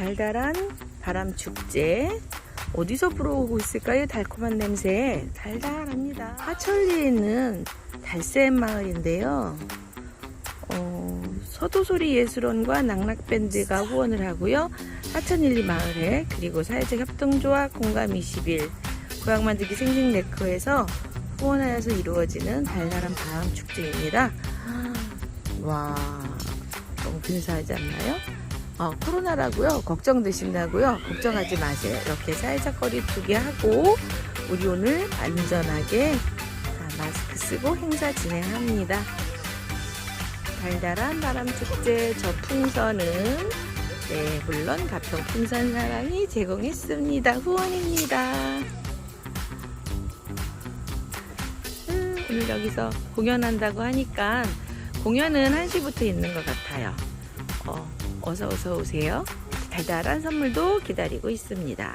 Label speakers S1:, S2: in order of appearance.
S1: 달달한 바람 축제 어디서 불어오고 있을까요? 달콤한 냄새 달달합니다. 하천리에 있는 달샘 마을인데요. 어, 서도소리 예술원과 낙락밴드가 후원을 하고요. 하천일리 마을에 그리고 사회적 협동조합 공감 21 고향 만들기 생생네커에서 후원하여서 이루어지는 달달한 바람 축제입니다. 와 너무 근사하지 않나요? 어, 코로나라고요? 걱정되신다고요. 걱정하지 마세요. 이렇게 사회적 거리 두개 하고 우리 오늘 안전하게 자, 마스크 쓰고 행사 진행합니다. 달달한 바람 축제 저 풍선은 네 물론 가평 풍선 사랑이 제공했습니다. 후원입니다. 음, 오늘 여기서 공연한다고 하니까 공연은 1시부터 있는 것 같아요 어, 어서 어서 오세요. 달달한 선물도 기다리고 있습니다